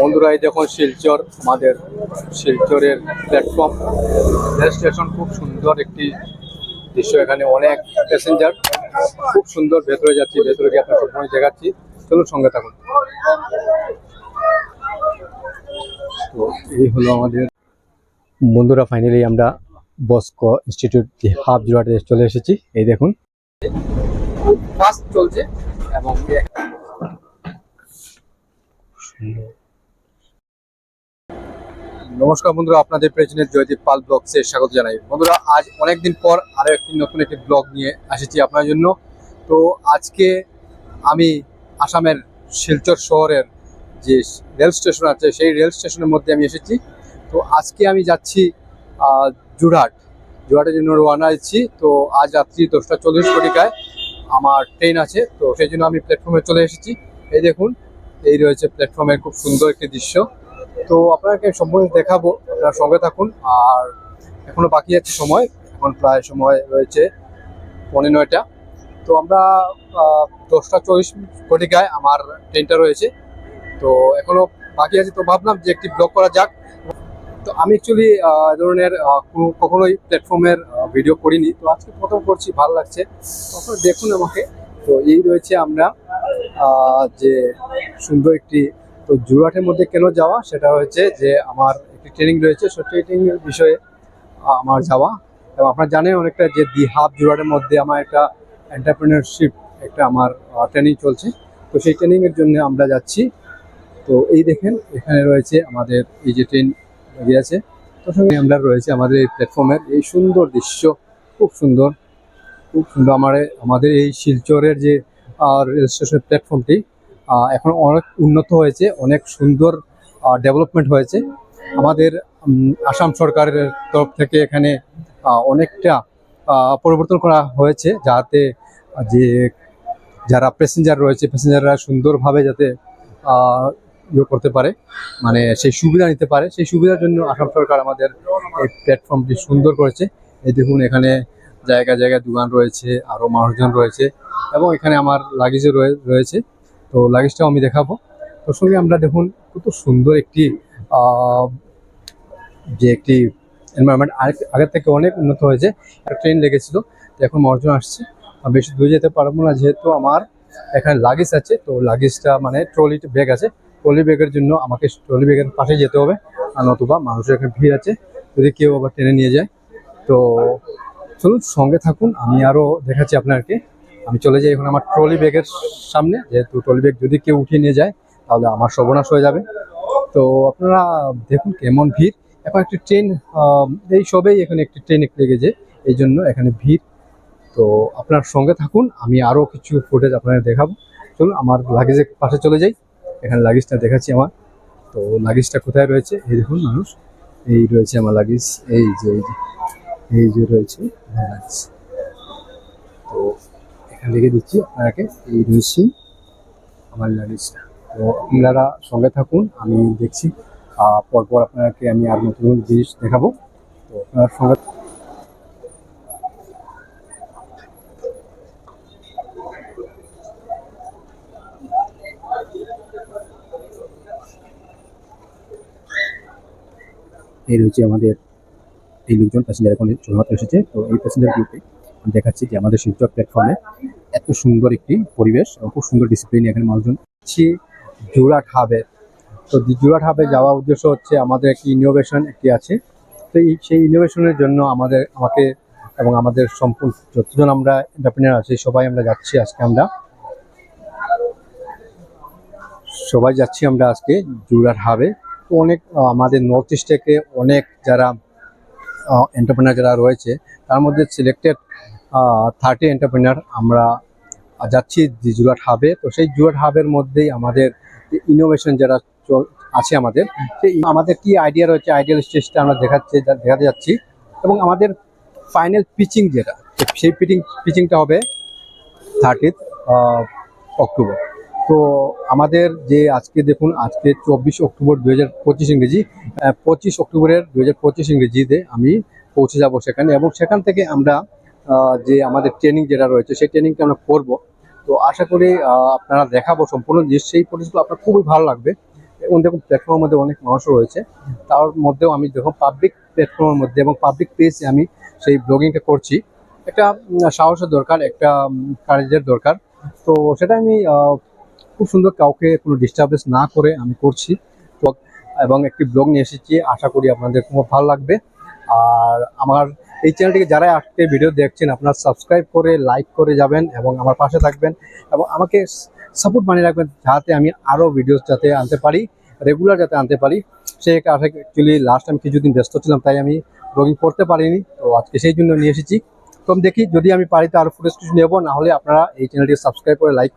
বন্ধুরা এই দেখুন শিলচর, আমাদের শিলচরের প্ল্যাটফর্ম রেল স্টেশন খুব সুন্দর একটি দৃশ্য। এখানে অনেক প্যাসেঞ্জার খুব সুন্দর ভেতরে যাচ্ছি, ভেতরে গিয়ে আপনার সবসময় দেখাচ্ছি। চলুন সঙ্গে থাকুন। তো এই হলো আমাদের বন্ধুরা ফাইনালি আমরা বস্কো ইনস্টিটিউট হাফ জুয়াটে চলে এসেছি। এই দেখুন। চলছে এবং নমস্কার বন্ধুরা, আপনাদের প্রেজেন্টের জয়দীপ পাল ব্লগসে স্বাগত জানাই। বন্ধুরা, আজ অনেকদিন পর আরও একটি নতুন একটি ব্লগ নিয়ে এসেছি আপনার জন্য। তো আজকে আমি আসামের শিলচর শহরের যে রেল স্টেশন আছে, সেই রেল স্টেশনের মধ্যে আমি এসেছি। তো আজকে আমি যাচ্ছি জুরহাট জুরহাটের জন্য রওনা দিচ্ছি। তো আজ রাত্রি দশটা চল্লিশ ঘটিকায় আমার ট্রেন আছে, তো সেই জন্য আমি প্ল্যাটফর্মে চলে এসেছি। এই দেখুন এই রয়েছে প্ল্যাটফর্মের খুব সুন্দর একটি দৃশ্য। তো আপনাকে সম্পূর্ণ দেখাবো, আপনার সঙ্গে থাকুন। আর এখনও বাকি আছে সময়, এখন প্রায় সময় রয়েছে পনেরো নয়টা। তো আমরা দশটা চল্লিশ ঘটিকায় আমার ট্রেনটা রয়েছে। তো এখনও বাকি আছে, তো ভাবলাম যে একটি ব্লগ করা যাক। তো আমি অ্যাকচুয়ালি ধরনের কখনোই প্ল্যাটফর্মের ভিডিও করিনি। তো আজকে প্রথম করছি, ভালো লাগছে। তো আপনারা দেখুন আমাকে। তো এই রয়েছে আমরা যে সুন্দর একটি, তো জুরাটের মধ্যে কেন যাওয়া? সেটা হচ্ছে যে আমার একটি ট্রেনিং রয়েছে। সেই ট্রেনিং এর বিষয়ে আমার যাওয়া। এবং আপনারা জানেন অনেকটা যে দি হাফ জুরাটের মধ্যে আমার একটা এন্টারপ্রেনারশিপ একটা আমার ট্রেনিং চলছে। তো সেই ট্রেনিংয়ের জন্য আমরা যাচ্ছি। তো এই দেখেন, এখানে রয়েছে আমাদের এই যে ট্রেন লেগে আছে। তো সঙ্গে আমরা রয়েছে আমাদের এই প্ল্যাটফর্মের এই সুন্দর দৃশ্য, খুব সুন্দর। খুব সুন্দর আমার, আমাদের এই শিলচরের যে রেল স্টেশনের প্ল্যাটফর্মটি এখন অনেক উন্নত হয়েছে, অনেক সুন্দর ডেভেলপমেন্ট হয়েছে। আমাদের আসাম সরকারের তরফ থেকে এখানে অনেকটা পরিবর্তন করা হয়েছে যাতে, যে যারা প্যাসেঞ্জার রয়েছে প্যাসেঞ্জাররা সুন্দরভাবে যাতে ইয়ে করতে পারে মানে সেই সুবিধা নিতে পারে। সেই সুবিধার জন্য আসাম সরকার আমাদের এই প্ল্যাটফর্মটি সুন্দর করেছে। এই দেখুন এখানে জায়গা জায়গায় দোকান রয়েছে আরও মানুষজন রয়েছে। এবং এখানে আমার লাগেজও রয়েছে। তো লাগেজটাও আমি দেখাবো। তোর সঙ্গে আমরা দেখুন কত সুন্দর একটি যে একটি এনভায়রনমেন্ট আগের থেকে অনেক উন্নত হয়েছে। ট্রেন লেগেছিল। তো এখন মানুষজন আসছে। আমি বেশি দূরে যেতে পারব না, যেহেতু আমার এখানে লাগেজ আছে। তো লাগেজটা মানে ট্রলি ব্যাগ আছে। ট্রলি ব্যাগের জন্য আমাকে ট্রলি ব্যাগের পাশে যেতে হবে। আর নতুবা মানুষের এখানে ভিড় আছে। যদি কেউ আবার টেনে নিয়ে যায়। তো চলুন সঙ্গে থাকুন। আমি আরও দেখাচ্ছি আপনাকে। আমি চলে যাই এখন আমার ট্রলি ব্যাগের সামনে। যেহেতু ট্রলি ব্যাগ যদি কেউ উঠিয়ে নিয়ে যায়, তাহলে আমার সর্বনাশ হয়ে যাবে। তো আপনারা দেখুন কেমন ভিড়। এখন একটি ট্রেন এই সবেই এখানে একটি ট্রেন লেগেছে। এই জন্য এখানে ভিড়। তো আপনার সঙ্গে থাকুন, আমি আরও কিছু ফুটেজ আপনাদের দেখাবো। চলুন, আমার লাগেজের পাশে চলে যাই। এখানে লাগেজটা দেখাচ্ছি আমার। তো লাগেজটা কোথায় রয়েছে? এই দেখুন মানুষ। এই রয়েছে আমার লাগেজ এই যে এই যে এই যে রয়েছে। লাগেজ তো থেকে দিচ্ছি আপনাকে এই রয়েছে আমার লাগেজটা তো আপনারা সঙ্গে থাকুন, আমি দেখছি পরপর আপনাকে আমি আর নতুন নতুন জিনিস দেখাবো। তো আপনার সঙ্গে এই রয়েছে আমাদের এই লোকজন প্যাসেঞ্জার এখন চলমাত্র এসেছে। তো এই প্যাসেঞ্জার গ্রুপে দেখাচ্ছি যে আমাদের শিলচর প্ল্যাটফর্মে এত সুন্দর একটি পরিবেশ খুব সুন্দর ডিসিপ্লিন এখানে মানুষজন হচ্ছে জোড়াট হাবে তো দি জোড়াট হাবে যাওয়ার উদ্দেশ্য হচ্ছে আমাদের একটি ইনোভেশন একটি আছে। তো এই সেই ইনোভেশনের জন্য আমাদের, আমাকে এবং আমাদের সম্পূর্ণ যতজন আমরা এন্টারপ্রেনার আছি, সবাই আমরা যাচ্ছি আজকে আমরা। সবাই যাচ্ছি আমরা আজকে জুরাট হাবে তো অনেক আমাদের নর্থ ইস্ট থেকে অনেক যারা এন্টারপ্রেনার যারা রয়েছে, তার মধ্যে সিলেক্টেড থার্টি এন্টারপ্রেনার আমরা যাচ্ছি যে জুরাট হাবে তো সেই জুরাট হাবের মধ্যেই আমাদের ইনোভেশন যারা আছে আমাদের, সেই আমাদের কি আইডিয়া রয়েছে আইডিয়াল স্টেজটা আমরা দেখাচ্ছি দেখাতে যাচ্ছি। এবং আমাদের ফাইনাল পিচিং যেটা, সেই পিচিং পিচিংটা হবে থার্টিথ অক্টোবর তো আমাদের যে আজকে দেখুন, আজকে চব্বিশ অক্টোবর দু হাজার পঁচিশ ইংরেজি পঁচিশ অক্টোবরের দু হাজার পঁচিশ ইংরেজিতে আমি পৌঁছে যাব সেখানে। এবং সেখান থেকে আমরা যে আমাদের ট্রেনিং যেটা রয়েছে, সেই ট্রেনিংটা আমরা করব। তো আশা করি আপনারা দেখাবো সম্পূর্ণ যে সেই পরিবেশগুলো আপনার খুবই ভালো লাগবে। এবং দেখুন প্ল্যাটফর্মের মধ্যে অনেক মানুষও রয়েছে। তার মধ্যেও আমি দেখুন পাবলিক প্ল্যাটফর্মের মধ্যে এবং পাবলিক পেজে আমি সেই ব্লগিংটা করছি। একটা সাহসের দরকার, একটা কারেজের দরকার। তো সেটা আমি খুব সুন্দর কাউকে কোনো ডিস্টার্বেন্স না করে আমি করছি। এবং একটি ব্লগ নিয়ে এসেছি, আশা করি আপনাদের খুব ভালো লাগবে। আর আমার এই চ্যানেলটিকে যারা আজকে ভিডিও দেখছেন, আপনারা সাবস্ক্রাইব করে লাইক করে যাবেন এবং আমার পাশে থাকবেন এবং আমাকে সাপোর্ট বানিয়ে রাখবেন যাতে আমি আরও ভিডিওস যাতে আনতে পারি রেগুলার যাতে আনতে পারি। সেই আশা অ্যাকচুয়ালি লাস্ট আমি কিছুদিন ব্যস্ত ছিলাম, তাই আমি ব্লগিং করতে পারিনি। তো আজকে সেই জন্য নিয়ে এসেছি। তো দেখি যদি আমি পারি তো আরও ফুটেজ কিছু নেব, না হলে আপনারা এই চ্যানেলটি সাবস্ক্রাইব করে লাইক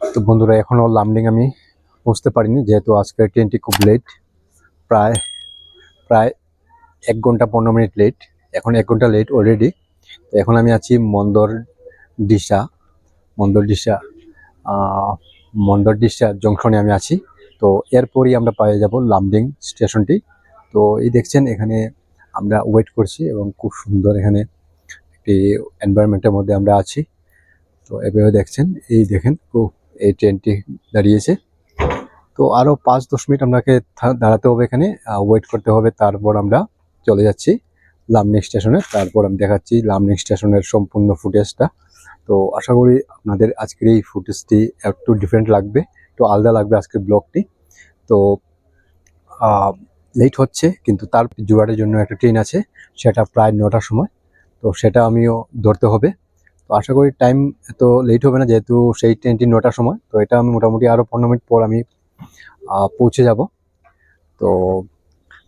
তো বন্ধুরা এখনও লামডিং আমি পৌঁছতে পারিনি, যেহেতু আজকের ট্রেনটি খুব লেট প্রায় প্রায় এক ঘণ্টা পনেরো মিনিট লেট এখন এক ঘণ্টা লেট অলরেডি তো এখন আমি আছি মন্দর ডিসা মন্দর ডিসা মন্দর ডিসা জংশনে আমি আছি। তো এরপরই আমরা পেয়ে যাব লামডিং স্টেশনটি। তো এই দেখছেন, এখানে আমরা ওয়েট করছি এবং খুব সুন্দর এখানে একটি এনভায়রনমেন্টের মধ্যে আমরা আছি। তো এভাবে দেখছেন, এই দেখেন খুব এই ট্রেনটি দাঁড়িয়েছে। তো আরও পাঁচ দশ মিনিট আপনাকে দাঁড়াতে হবে এখানে ওয়েট করতে হবে, তারপর আমরা চলে যাচ্ছি লামনিং স্টেশনে। তারপর আমি দেখাচ্ছি লামনিং স্টেশনের সম্পূর্ণ ফুটেজটা। তো আশা করি আপনাদের আজকের এই ফুটেজটি একটু ডিফারেন্ট লাগবে, একটু আলাদা লাগবে আজকের ব্লগটি। তো লেট হচ্ছে, কিন্তু তার জোগাড়ের জন্য একটা ট্রেন আছে, সেটা প্রায় নটার সময়। তো সেটা আমিও ধরতে হবে। তো আশা করি টাইম এত লেট হবে না, যেহেতু সেই ট্রেনটি নটার সময়। তো এটা আমি মোটামুটি আরও পনেরো মিনিট পর আমি পৌঁছে যাব। তো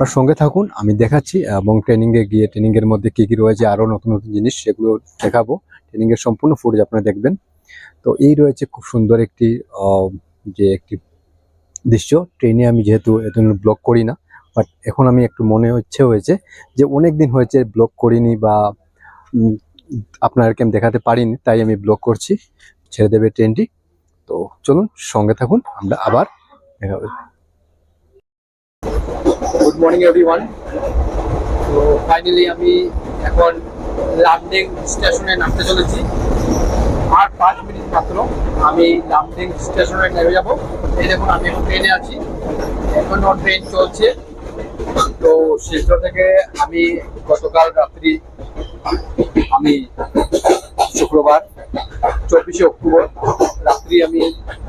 আপনার সঙ্গে থাকুন, আমি দেখাচ্ছি, এবং ট্রেনিংয়ে গিয়ে ট্রেনিংয়ের মধ্যে কী কী রয়েছে আরও নতুন নতুন জিনিস, সেগুলো দেখাবো। ট্রেনিংয়ের সম্পূর্ণ ফুটেজ আপনারা দেখবেন। তো এই রয়েছে খুব সুন্দর একটি যে একটি দৃশ্য। ট্রেনে আমি যেহেতু এত ব্লগ করি না বাট এখন আমি একটু মনে হচ্ছে হয়েছে যে অনেক দিন হয়েছে ব্লগ করিনি বা আপনাদেরকে আমি দেখাতে পারিনি, তাই আমি ব্লগ করছি। ছেড়ে দেবে ট্রেনটি তো চলুন, সঙ্গে থাকুন, আমরা আবার দেখা হবে মর্নিং এভরিওয়ান তো ফাইনালি আমি এখন লামডিং স্টেশনে নামতে চলেছি। আর পাঁচ মিনিট মাত্র আমি লামডিং স্টেশনে নেমে যাব। এই দেখুন, আমি ট্রেনে আছি। এখনও ট্রেন চলছে। তো শিলচর থেকে আমি গতকাল রাত্রি আমি শুক্রবার, চব্বিশে অক্টোবর রাত্রি আমি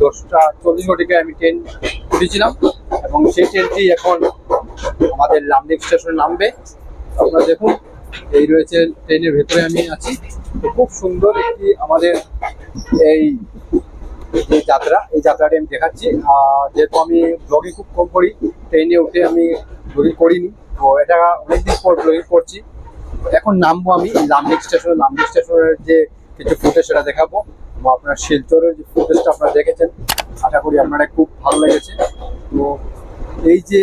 দশটা চল্লিশ ঘটিকায় আমি ট্রেন উঠেছিলাম এবং সেই ট্রেনটি এখন আমাদের লামডিং স্টেশনে নামবে। আপনারা দেখুন, এই রয়েছে ট্রেনের ভেতরে আমি আছি। তো খুব সুন্দর একটি আমাদের এই যে যাত্রা, এই যাত্রাটি আমি দেখাচ্ছি। যেহেতু আমি ব্লগিং খুব কম করি, ট্রেনে উঠে আমি ব্লগিং করিনি। তো এটা অনেকদিন পর ব্লগিং করছি। এখন নামবো আমি লামডিং স্টেশনে। লামডিং স্টেশনের যে কিছু ফুটেজ সেটা দেখাবো। এবং আপনার শিলচরের যে ফুটেজটা আপনারা দেখেছেন, আশা করি আপনারা খুব ভালো লেগেছে। তো এই যে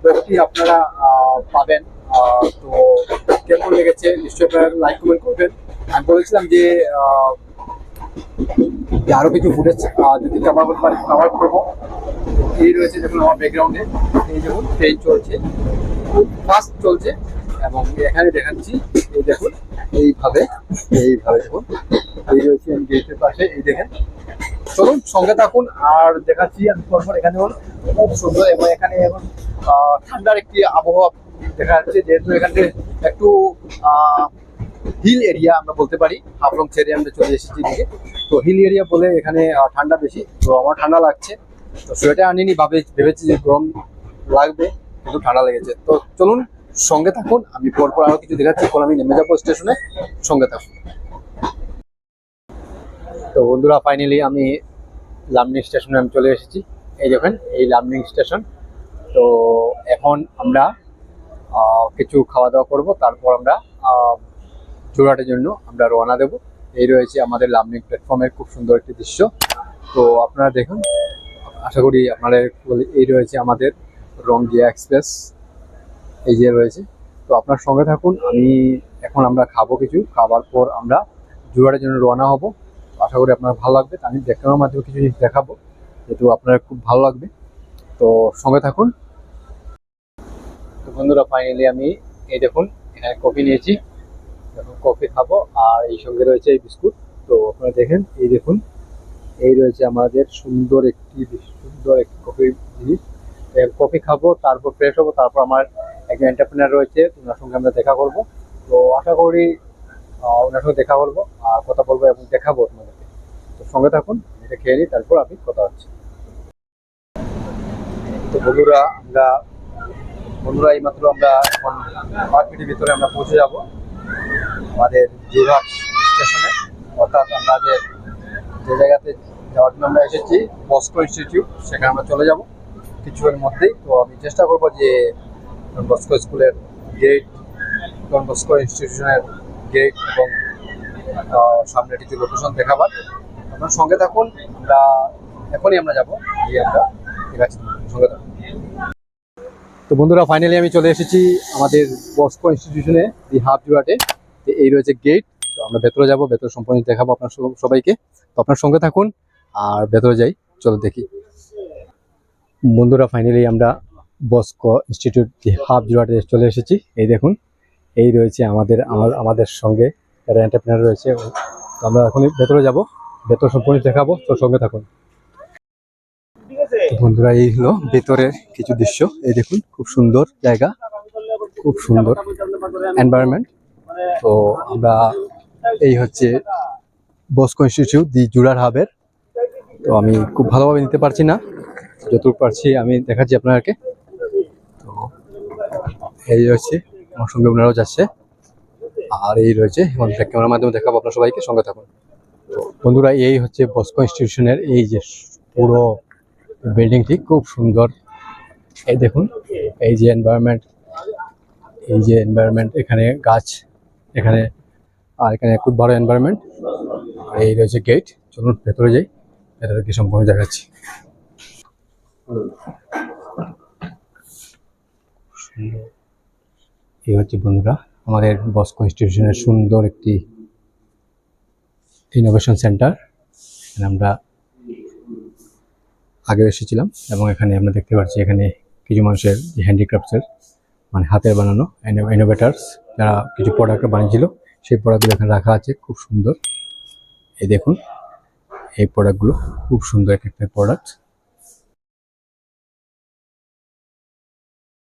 ব্লগটি আপনারা পাবেন তো কেমন লেগেছে নিশ্চয়ই আপনারা লাইক কমেন্ট করবেন। আমি বলেছিলাম যে আহ, যে আরও কিছু ফুটেজ যদি কভার করতে পারি কভার করব। এই রয়েছে দেখুন আমার ব্যাকগ্রাউন্ডে এই দেখুন ট্রেন চলছে। খুব ফাস্ট চলছে। এবং এখানে দেখাচ্ছি এই দেখুন এইভাবে এইভাবে দেখুন। এই রয়েছে আমি গেটের পাশে এই দেখেন। চলুন, সঙ্গে থাকুন। আর দেখাচ্ছি, আমি পরপর এখানে খুব সুন্দর এবং এখানে এখন ঠান্ডার একটি আবহাওয়া দেখা যাচ্ছে, যেহেতু এখানে একটু হিল এরিয়া আমরা বলতে পারি, হাফলং ছেড়ে আমরা চলে এসেছি দিকে তো হিল এরিয়া বলে এখানে ঠান্ডা বেশি, তো আমার ঠান্ডা লাগছে। তো সোয়েটার আনিনি, ভাবে ভেবেছি যে গরম লাগবে, কিন্তু ঠান্ডা লেগেছে। তো চলুন, সঙ্গে থাকুন, আমি পরপর আরও কিছু দেখাচ্ছি, এখন আমি নেমে যাব স্টেশনে, সঙ্গে থাকুন। তো বন্ধুরা ফাইনালি আমি লামনিং স্টেশনে আমি চলে এসেছি। এই দেখেন এই লামনিং স্টেশন। তো এখন আমরা কিছু খাওয়া দাওয়া করব তারপর আমরা আহ, জোড়াটের জন্য আমরা রওনা দেব। এই রয়েছে আমাদের লামনিং প্ল্যাটফর্মের খুব সুন্দর একটি দৃশ্য। তো আপনারা দেখুন আশা করি আপনারা এই রয়েছে আমাদের রংজিয়া এক্সপ্রেস। এই যে রয়েছে। তো আপনার সঙ্গে থাকুন আমি এখন আমরা খাব কিছু। খাবার পর আমরা জোড়াটের জন্য রওনা হব। আশা করি আপনার ভালো লাগবে। আমি দেখানোর মাধ্যমে কিছু জিনিস দেখাবো, যেহেতু আপনার খুব ভালো লাগবে। তো সঙ্গে থাকুন। তো বন্ধুরা ফাইনালি আমি এই দেখুন, এখানে কফি নিয়েছি। এখন কফি খাব, আর এই সঙ্গে রয়েছে এই বিস্কুট। তো আপনারা দেখেন, এই দেখুন, এই রয়েছে আমাদের সুন্দর একটি সুন্দর একটি কফি কফি খাব, তারপর ফ্রেশ হব, তারপর আমার একজন এন্টারপ্রেনার রয়েছে ওনার সঙ্গে আমরা দেখা করব। তো আশা করি ওনার সঙ্গে দেখা বলব, আর কথা বলব এবং দেখাবো আপনাদেরকে। তো সঙ্গে থাকুন, এটা খেয়ে নিই, তারপর আমি কথা হচ্ছে। তো বন্ধুরা, আমরা, বন্ধুরা, এইমাত্র আমরা এখন পাঁচ মিনিটের ভিতরে আমরা পৌঁছে যাব, আমাদের যোরহাট স্টেশনে। অর্থাৎ আমরা যে যে জায়গাতে যাওয়ার জন্য আমরা এসেছি, বস্কো ইনস্টিটিউট, সেখানে আমরা চলে যাব কিছুক্ষণের মধ্যেই। তো আমি চেষ্টা করব যে, বস্কো স্কুলের গেট বস্কো ইনস্টিটিউশনের গেট এবং সামনে কিছু লোকেশন দেখাবার। আপনার সঙ্গে থাকুন, আমরা এখনই আমরা যাব। গিয়ে আমরা ঠিক আছে সঙ্গে থাকুন। তো বন্ধুরা ফাইনালি আমি চলে এসেছি আমাদের বস্কো ইনস্টিটিউশনে দি হাফ জুরাটে এই রয়েছে গেট তো আমরা ভেতরে যাব, ভেতরে সম্পূর্ণ দেখাবো আপনার সবাইকে। তো আপনার সঙ্গে থাকুন, আর ভেতরে যাই চলো দেখি। বন্ধুরা ফাইনালি আমরা বস্কো ইনস্টিটিউট দি হাফ জুরাটে চলে এসেছি। এই দেখুন এই রয়েছে আমাদের, আমার, আমাদের সঙ্গে যারা এন্টারপ্রেনার রয়েছে তো আমরা এখনই ভেতরে যাব। ভেতর সম্পূর্ণ দেখাবো, তো সঙ্গে থাকুন। বন্ধুরা, এই হলো ভেতরের কিছু দৃশ্য। এই দেখুন, খুব সুন্দর জায়গা, খুব সুন্দর এনভায়রনমেন্ট তো আমরা, এই হচ্ছে বস্কো ইনস্টিটিউট দি জুরার হাবের তো আমি খুব ভালোভাবে নিতে পারছি না, যতটুকু পারছি আমি দেখাচ্ছি আপনাদেরকে। তো এই হচ্ছে আমার সঙ্গে ওনারাও যাচ্ছে। আর এই রয়েছে এবং ক্যামেরার মাধ্যমে দেখাবো আপনার সবাইকে, সঙ্গে থাকুন। বন্ধুরা, এই হচ্ছে বস্কো ইনস্টিটিউশনের এই যে পুরো বিল্ডিংটি খুব সুন্দর। এই দেখুন, এই যে এনভায়রনমেন্ট এই যে এনভায়রনমেন্ট এখানে গাছ, এখানে, আর এখানে খুব বড় এনভায়রনমেন্ট আর এই রয়েছে গেট চলুন ভেতরে যাই, ভেতরে কি সম্পূর্ণ দেখাচ্ছি। সুন্দর। এই হচ্ছে বন্ধুরা আমাদের বস্কো ইনস্টিটিউশনের সুন্দর একটি ইনোভেশন সেন্টার এখানে আমরা আগে এসেছিলাম এবং এখানে আমরা দেখতে পাচ্ছি এখানে কিছু মানুষের যে হ্যান্ডিক্রাফটসের মানে হাতের বানানো ইনোভেটার্স যারা কিছু প্রোডাক্ট বানিয়েছিল, সেই প্রোডাক্টগুলো এখানে রাখা আছে, খুব সুন্দর। এই দেখুন, এই প্রোডাক্টগুলো খুব সুন্দর এক একটা প্রোডাক্ট